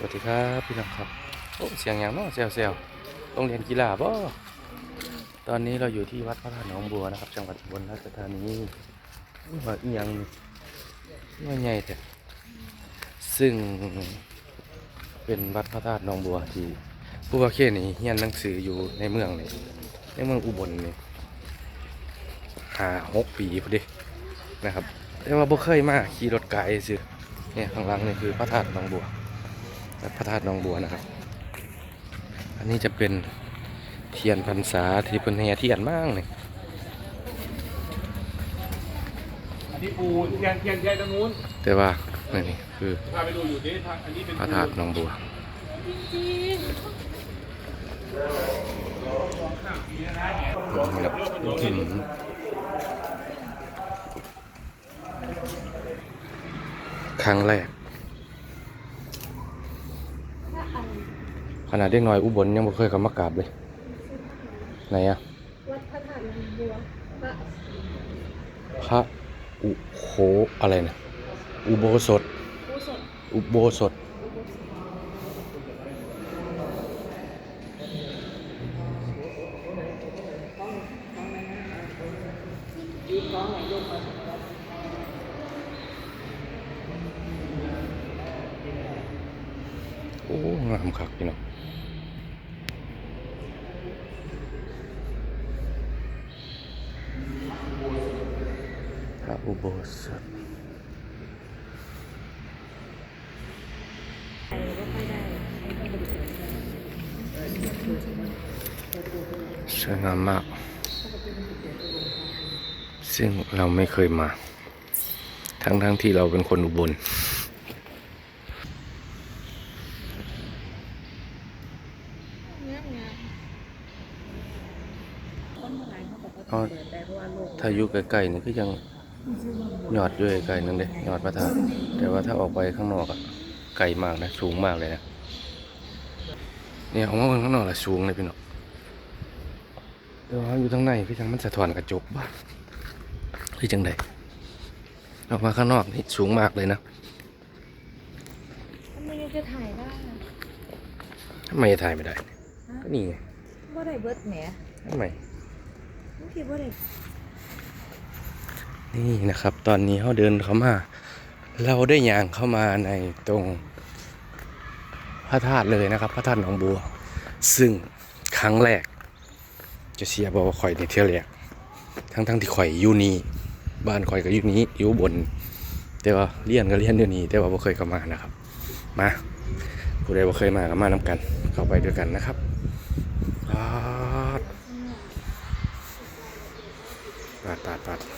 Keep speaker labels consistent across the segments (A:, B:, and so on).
A: สวัสดีครับพี่น้องครับโอ้เสียงอย่างเน้อเซลเซลโรงเรียนกีฬาบ่ตอนนี้เราอยู่ที่วัดพระธาตุหนองบัวนะครับ จังหวัดอุบลราชธานีว่าอียงว่าใหญ่แต่ซึ่งเป็นวัดพระธาตุหนองบัวที่ผู้ว่าเขนี่เฮียนหนังสืออยู่ในเมืองนี่ในเมืองอุบลนี่หาหกปีพอดีนะครับ แต่ว่าบ่เคยมาขี่รถไกลสิเนี่ยข้างหลังนี่คือพระธาตุหนองบัว วัดพระธาตุหนองบัวนะครับ อันนี้จะเป็นเทียนพรรษาที่เป็นแห่เทียนมากเลย
B: อันนี้ปูเทียนเทียนเทียนตรงนู้น
A: แต่ว่านี่นี่คือ
B: พาไปดูอยู่ดิทางอันนี้เป็น
A: พระธาตุหนองบัวนี่ครับอืมครั้งแรก ขนาดเด็กน้อยอุบลยังไม่เคยเข้ามากราบเลย ไหนอะ
C: วัดพระธาตุบัวพระ
A: อุโคอะไรนะอุโบสถ อุโบสถ โอ้ งามคักพี่น้องพ ระอุโบสถ
C: ไปก็ค่อยได้
A: สวยงามมาก ซึ่งเราไม่เคยมา ทั้งทั้งๆที่เราเป็นคนอุบล
C: งามงามต้นไม้เขาบอกว่า
A: อ๋อ
C: เปิดได้เพราะว่าโลก
A: ถ้าอยู่ใกล้ๆนี่ก็ยัง ยอดด้วยไกลนั่นเลยยอดพระธาตุแต่ว่าถ้าออกไปข้างนอกอะไกลมากนะสูงมากเลยนะเนี่ยออกมาเบิ่งข้างนอกละสูงเลยพี่น้องเดี๋ยวอยู่ทางในพี่จังมันสะท้อนกระจกบ้าพี่จังใดออกมาข้างนอกนี่สูงมากเลยนะ
C: ทำไมยังจะถ่ายได้
A: ทำไมถ่ายไม่ได้ก็นี่ไง
C: ว่าได้เบิร์ดแหม
A: ทำไม
C: บางทีว่าได้
A: นี่นะครับ ตอนนี้เขาเดินเข้ามา เราได้ย่างเข้ามาในตรงพระธาตุเลยนะครับ พระธาตุหนองบัว ซึ่งครั้งแรก จะเสียบอกว่าข่อยในเที่ยวแรกทั้งทั้งๆที่ข่อยอยู่นี่บ้านข่อยก็อยู่นี้อยู่บน แต่ว่าเรียนก็เรียนอยู่นี่แต่ว่าบ่เคยเข้ามานะครับ มาผู้ใดบ่เคยมาก็มานํกัน เข้าไปด้วยกันนะครับปาดปาดปาดปาด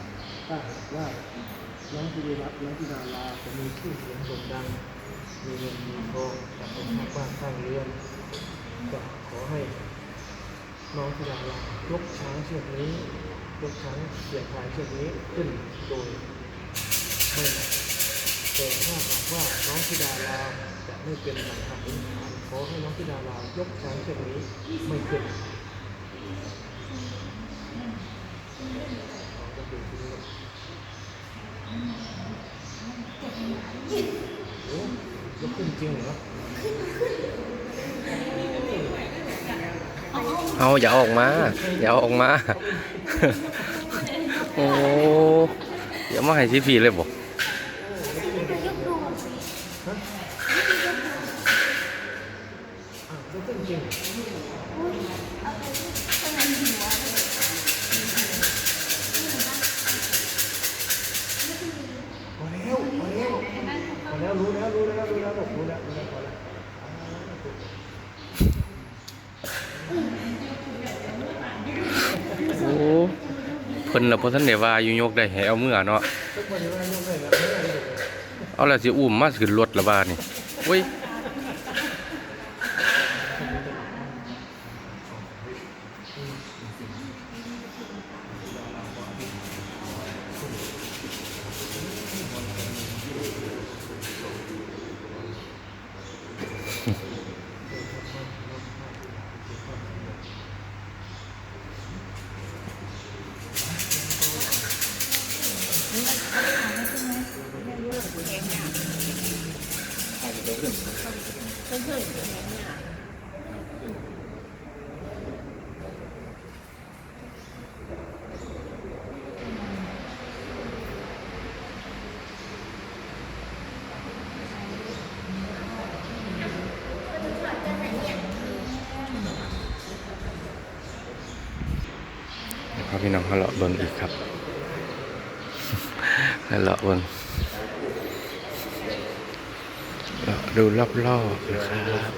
A: ะ
D: ถ้าหากว่าน้องที่ได้รับน้องที่ดาราจะมีชื่อเสียงโด่งดังมีเงินมีทองจากคนทางบ้านสร้างเรือนก็ขอให้น้องที่ดารายกช้างเชือกนี้ยกช้างเสียงพายเชือกนี้ขึ้นโดย ไม่แต่ถ้าหากว่าน้องที่ดาราจะไม่เป็นหลักฐานพื้นฐานขอให้น้องที่ดารายกช้างเชือกนี้ไม่ขึ้นก็เป็นที่นี้โอ้ยกขึ้นจริงเหรอ
A: เอาอย่าออกมา อย่าออกมา โอ้อย่ามาให้ซีพีเลยบอก
D: อ้าวยกขึ้นจริง พอแล้วพอแล้วพอแล้วรู้แล้วรู้แล้วรู้แล้วลูกรู้แล้วรู้แล้วพอแล้ว
A: โอ้เพิ่นน่ะบ่ทันได้ว่าอยู่ยกได้ให้เอามือเนาะ
D: ทุกคนที่ว่ายุ่งเลยนะ เอา
A: ล่ะสิอุ้มมาขึ้นรถละบานี่โอ้ย ครับพี่น้องเขาเลาะเบิ่งอีกครับ เลาะเบิ่งเลาะ ดูรอบๆนะครับ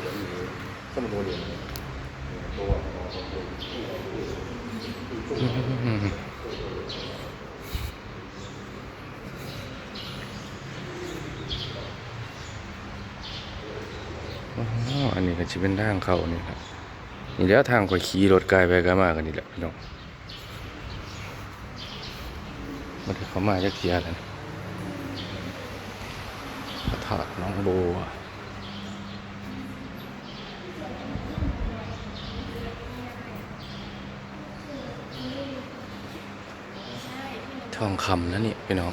A: อันนี้ก็จะเป็นทางเขานี่ครับนี่แล้วทางก็ขี่รถไกลไปไกลมากันนี่แหละพี่น้องมันที่เขามาจะเคลียร์กันพระธาตุน้องโบว ทองคำนะนี่พี่น้อง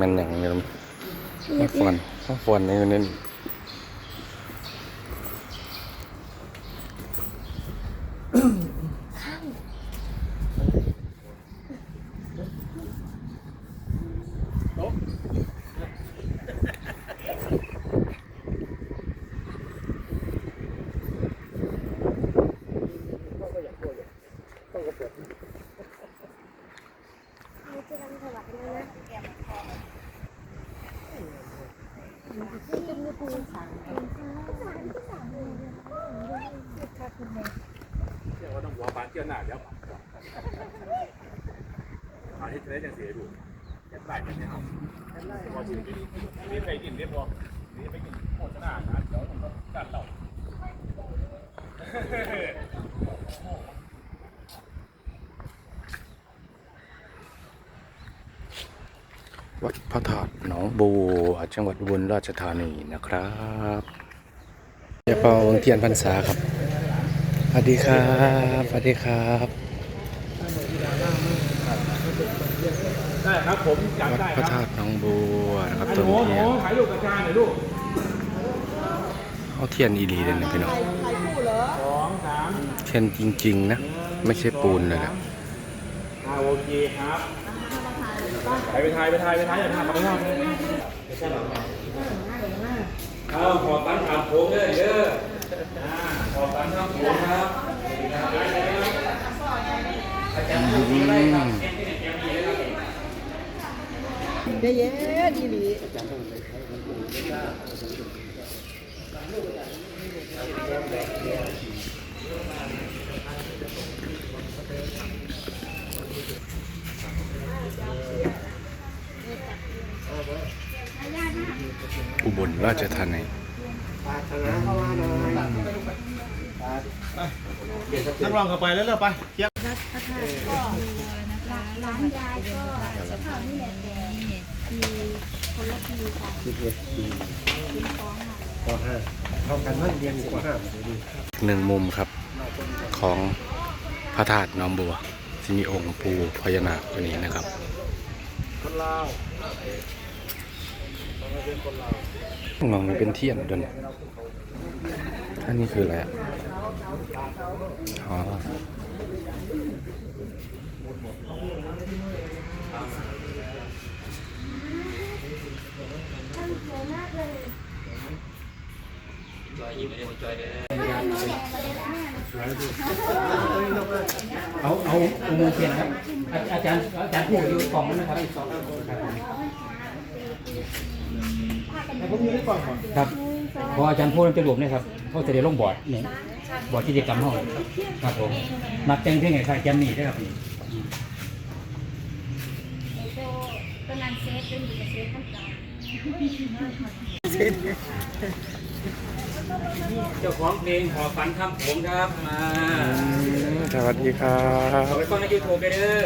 A: มันอย่างเดิมมาฟอนมาฟอนในนั้น
C: เราจะทำถวายแล้วนะแกมาพอนี่จะมีปูสามปูสามสามเลยค่ะคุณแม่
B: เชื่อว่าต้องหัวปาน เที่ยวหน้าเดี๋ยวเอาให้เทสยังเสียดูแค่ไล่กันเนี่ยพอชิมนี่ไปกินเรียบร้อยนี่ไปกินโฆษณานะเดี๋ยวผมก็กันเรา
A: วัดพระธาตุหนองบัวจังหวัดอุบลราชธานีนะครับเจ้าเปาเทียนพรรษาครับ วัสดีครับสวัสดีครับ
B: ได้ครับผมจำ
A: วัด
B: ได้
A: พระ
B: ครั
A: ธา
B: บ
A: ตุหนองบัวนะครับ
B: ห
A: ต้น
B: นูห
A: เที
B: นู
A: ยน
B: ถ่ายรูปกระจายหน่อยลูก
A: เอาเทียนอีหลีเลยนะพี่น้อง
B: สองสาม
A: เทียนจริง ๆ นะ ไม่ใช่ปูนเลยนะ
B: สอ่าโอเคครับไปไปถ่ายไปถ่ายไปถ่ายอย่าถ่ายไปถ่ายเอาขอตั้งถามโค้งเลยเด้อ
C: เย้ยดี
A: อุบลราชธานี
D: ปาถนาเข้ามาหน่อย
B: นักร้องเข้าไปแล้วเลยไปเทียง
C: ร้านยายก็จะเท่านี้แหละแต่มีคนละทีค่ะ
D: สิบเอ็ดปีปห้าเท่ากันมั่นเรียนอยู่ปห้าเดียวดี
A: หนึ่งมุมครับของพระธาตุน้องบัว ที่มีองค์ปูพญานาคตัวนี้นะครับ
D: คนลาว
A: มองนี่เป็นเทียนด้วยเนี่ยอันนี้คืออะไรอะ อ๋อ
E: เอาเอาเอามือเทียนครับ อาจารย์อาจารย์พูดอยู่กล่องนั้นนะครับครับผมครับพราะอาจารย์พูดจะรวมเนี่ยครับเขาจะได้ลงบอร์ดเนี่ย บอร์ดกิจกรรมห้องครับผมนักแต่งเพลงไงครแจมมี่ได้ครับนี่
C: ก็นันเซฟเป็นอยู่กับเซฟขั้นกลาง
E: เจ้าของเพลงหอฝันคำผมครับมา
A: สวัสดีครับ
E: เอไปฟังในยูทูบไปเด้อ